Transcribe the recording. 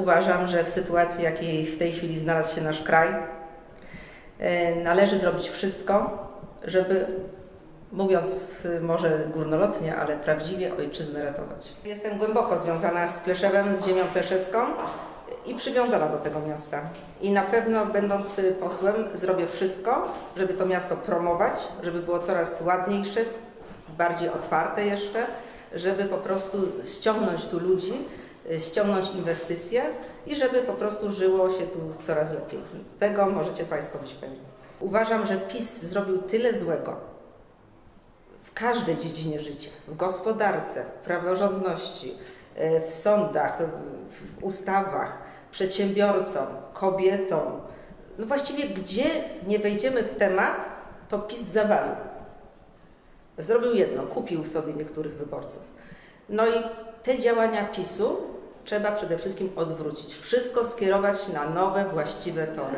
uważam, że w sytuacji, jakiej w tej chwili znalazł się nasz kraj, e, należy zrobić wszystko, żeby, mówiąc e, może górnolotnie, ale prawdziwie ojczyznę ratować. Jestem głęboko związana z Pleszewem, z ziemią pleszewską i przywiązana do tego miasta. I na pewno, będąc posłem, zrobię wszystko, żeby to miasto promować, żeby było coraz ładniejsze, bardziej otwarte jeszcze, żeby po prostu ściągnąć tu ludzi, ściągnąć inwestycje i żeby po prostu żyło się tu coraz lepiej. Tego możecie Państwo być pewni. Uważam, że PiS zrobił tyle złego w każdej dziedzinie życia, w gospodarce, w praworządności, y, w sądach, w ustawach, przedsiębiorcom, kobietom. No właściwie gdzie nie wejdziemy w temat, to PiS zawalił. Zrobił jedno, kupił sobie niektórych wyborców. No i te działania PiSu trzeba przede wszystkim odwrócić. Wszystko skierować na nowe, właściwe tory.